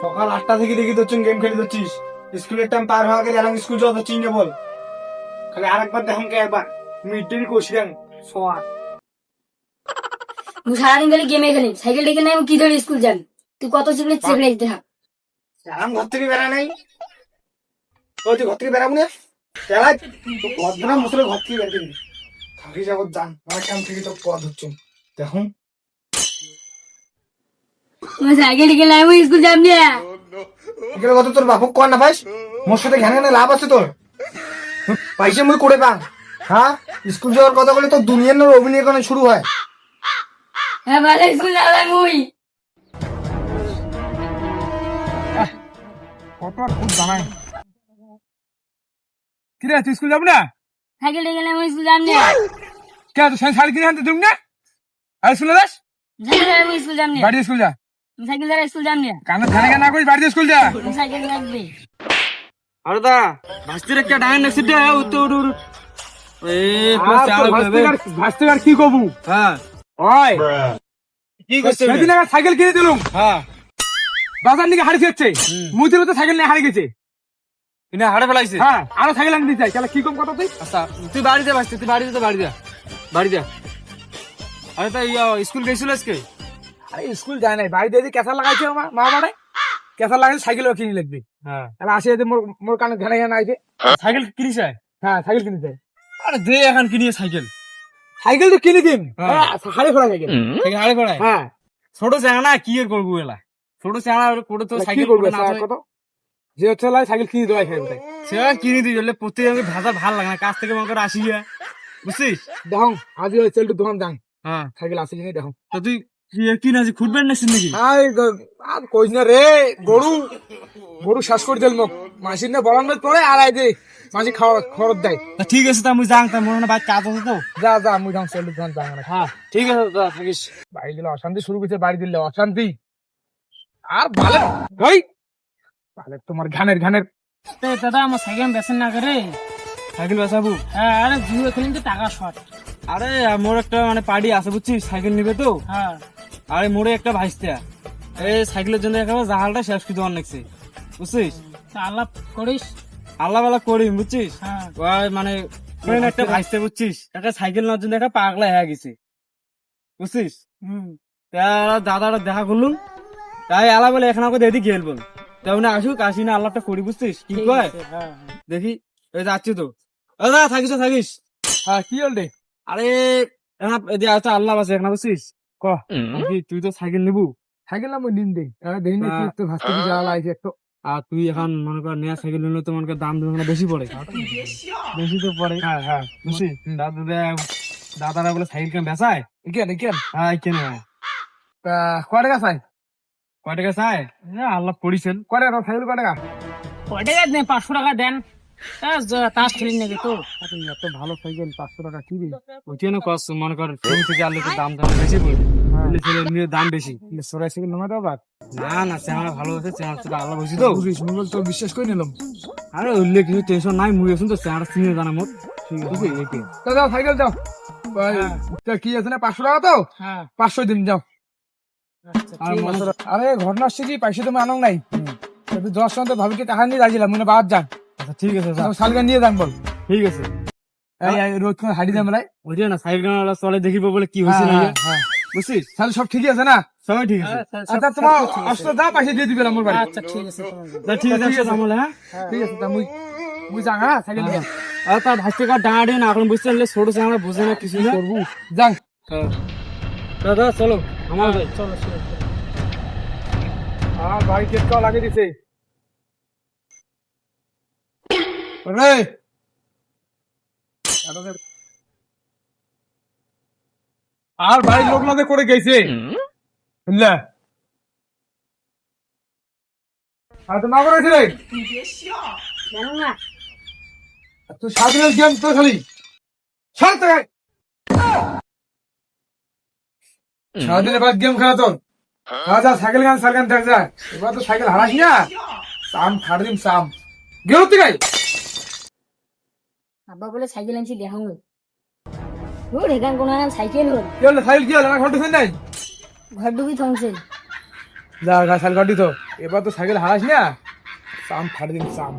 সকাল আটটা থেকে দেখি তোর গেম খেলে দিচ্ছিস স্কুলের টাইম পার হওয়া গেলে এখন স্কুল যাওয়া চিনে বল। খালি আরেকবার দেখুন কে একবার। মিড ডে করছি দেন সোয়া সারাদিন খালি গেমে খেলি। সাইকেল ডেকে নাই কি ধরে স্কুল যাবি? তুই কত চেপলে চেপলে যেতে থাক এখন ঘর থেকে বেড়া নাই। ও তুই ঘর থেকে বেড়াবো না? চালাই তো পদ না মুসলে ঘর থেকে দিবি থাকি যাব জান আমার থেকে তো পদ হচ্ছে। দেখুন। সাইকেল নাই আমি স্কুল যাবি না। এগুলো কত তোর বাপক কর না পাইস মোর সাথে ঘ্যানে ঘ্যানে লাভ আছে তোর। পয়সা মুই করে পাং। হ্যাঁ? স্কুল যাওয়ার কথা বলে তো দুনিয়ার অভিনয় শুরু হয়। হ্যাঁ ভালো স্কুল যাবি মুই। কত আর খুব জানাই। কিরে তুই স্কুল যাব না? সাইকেল স্কুল যাবি কে কিনে আনতে তুমি না? আর স্কুলে যাস? যাবি বাড়ি স্কুল যা। সাইকেল দ্বারা স্কুল যাবি না কানে ধানে না করিস বাড়ি স্কুল যা। সাইকেল লাগবে। আরে দা ভাস্তির একটা ডাইন নেক্সট ডে উঠতে উঠ উঠ। এ আর কি কবু? হ্যাঁ। ওই। কি করছে সেদিন একটা সাইকেল কিনে দিলুম। হ্যাঁ। বাজার নিকে হারিয়ে যাচ্ছে মুদির তো সাইকেল নিয়ে হারিয়ে গেছে। ইনা হাড়ে ফেলাইছে? হ্যাঁ আরও সাইকেল আনতে চাই। তাহলে কি কম কথা তুই? আচ্ছা তুই বাড়ি যা ভাস্তি তুই বাড়ি যা বাড়ি যা। বাড়ি যা। আরে তা ইয়া স্কুল গেছিল আজকে? আরে স্কুল যায় নাই। বাড়িতে যদি কেঁচা লাগাইছে আমার মা বাড়াই কেঁচা লাগাইছে সাইকেল কিনে লাগবে। হ্যাঁ। তাহলে আসে যদি মোর মোর কানে ঘানে ঘানে আইছে। সাইকেল কিনিস হ্যাঁ সাইকেল কিনে দেয় আরে দে এখন কিনিয়ে সাইকেল সাইকেল তো কিনে দিন হ্যাঁ। হাড়ে ফোড়া সাইকেল সাইকেল হাড়ে পড়ায় হ্যাঁ। ছোট চাঙা কি আর করব এলা? ছোট চাঙা করে তো সাইকেল করবে কত? যে হচ্ছে লাই সাইকেল কিনে দেওয়া খাই তাই। সে কিনে দিই বললে প্রত্যেক ভাষা ভালো লাগে না। কাছ থেকে মনে করে আসি বুঝছিস? দেখুন আজ ওই দোকান যান হ্যাঁ। সাইকেল আছে কিনে দেখুন। তো তুই কি- না খুঁটবেন না নাকি? আর কইস না রে গরু গরু শ্বাস করে দিল মোক। মাসির না বলান পরে আর আই দে মাসি খাওয়া খরচ দেয়। ঠিক আছে তা আমি যাং তা মনে কাজ আছে তো। যা যা না হ্যাঁ ঠিক আছে তা থাকিস। বাড়ি দিলে অশান্তি শুরু করছে বাড়ি দিলে অশান্তি। আর ভালো ভালো তোমার ঘানের ঘানের। দাদা আমার সাইকেল বেসন না করে। সাইকেল বেসাবো হ্যাঁ আরে জুয়ে খেলেন তো টাকা শর্ট। আরে মোর একটা মানে পার্টি আছে বুঝছিস? সাইকেল নিবে তো। হ্যাঁ। আরে মোরে একটা ভাইস্তা। এই সাইকেলের জন্য একেবারে জাহালটা শেষ দেওয়ার লাগছে। বুঝছিস? আল্লাহ করিস? আল্লাহ বেলা করি বুঝছিস? হ্যাঁ। ওই মানে একটা ভাইস্তা বুঝছিস? একটা সাইকেল নেওয়ার জন্য একটা পাগলা হয়ে গেছে। বুঝছিস? হুম। তা দাদাটা দেখা করলুম। তাই আলা বলে এখন আমাকে দিদি গেল বল। তেমন আসুক আসি না আল্লাহটা করি বুঝছিস? কি কয়? হ্যাঁ, হ্যাঁ। দেখি। এই যাচ্ছি তো। থাকিস থাকিস। হ্যাঁ কি হল রে? আরে আল্লাহ আছে এখন বুঝছিস? ক তুই তো সাইকেল নিবু। সাইকেল না মুই নিন দে দেই না আহ, ভাস্তি কি যাওয়া লাগছে একটু আর তুই এখন মনে কর নেয়া সাইকেল নিলে তো মনে কর দাম মানে বেশি পড়ে বেশি তো পড়ে হ্যাঁ হ্যাঁ বুঝছিস দাদা দাদারা বলে সাইকেল কেন বেচায় কেন কেন হ্যাঁ কেন তা কয় টাকা চাই? কয় টাকা এ, আল্লাহ করিছেন কয় টাকা সাইকেল কয় টাকা? কয় টাকা দেন পাঁচশো টাকা দেন? তাস খেলেন নাকি তো? এত ভালো সাইকেল পাঁচশো টাকা কষ্ট মনে থেকে দাম দাম বেশি পড়ে বলে ছেলে নিয়ে দাম বেশি। সরাই সাইকেল নামা দাও বাদ না না চেহারা ভালো আছে চেহারা তো আল্লাহ বসি তো। বুঝিস মোবাইল তো বিশ্বাস করে নিলাম। আরে উল্লেখ কিছু টেনশন নাই মুই আছেন তো চেহারা চিনে জানা মোট। ঠিক আছে। এইটাই। তা সাইকেল যাও। কি আছে না পাঁচশো টাকা তো? হ্যাঁ। পাঁচশো দিন যাও। আচ্ছা, আর ঘটনা আসছে কি পয়সা তুমি আনো নাই। দশ সন্ধ্যে ভাবিকে টাকা নিয়ে যাচ্ছিলাম মনে বাদ যান। আচ্ছা ঠিক আছে যা। সালগা নিয়ে যান বল। ঠিক আছে। এই এই হাঁটি দাম লাই ওইটা না সাইকেল চলে দেখিব বলে কি হয়েছে না হ্যাঁ বুঝছিস? তাহলে সব ঠিকই আছে না? সবাই ঠিক আছে। আচ্ছা, তোমার। আসলে দাও পয়সা দিয়ে দিবে আমার বাড়ি। আচ্ছা ঠিক আছে ঠিক আছে ঠিক আছে। আমলে হ্যাঁ? ঠিক আছে তা মুই মুই যাং হ্যাঁ নিয়ে আর তার ভাইকে কার ডাঁড়ে না এখন বুঝতে পারলে ছোট চেহারা বুঝে না কিছু না। করব। যাং হ্যাঁ। দাদা চলো আমার ভাই চলো আর বাড়ি কেটকাও লাগে দিছে রে আর বাড়ির লোক নাতে করে গেছে। বুঝলে আর তো না করেছে রে। তুই সারাদিনের গেম তো খালি। সার তো সারাদিনের বাদ গেম খেলা তোর। যা যা সাইকেল গান সাইকেল দেখ যা। এবার তো সাইকেল হারাস না সাম ফাড় দিম সাম গেল তুই গাই আব্বা বলে সাইকেল আনছি দেখাও ধুর এখান কোনো এখন সাইকেল হল। কি হলো সাইকেল কি হলো? আমার ঘর ঢুকেন নাই? ঘর ঢুকি থমছে যা গা সাইকেল ঘর তো এবার তো সাইকেল হারাস না? চাম ফাড়ে দিন চাম।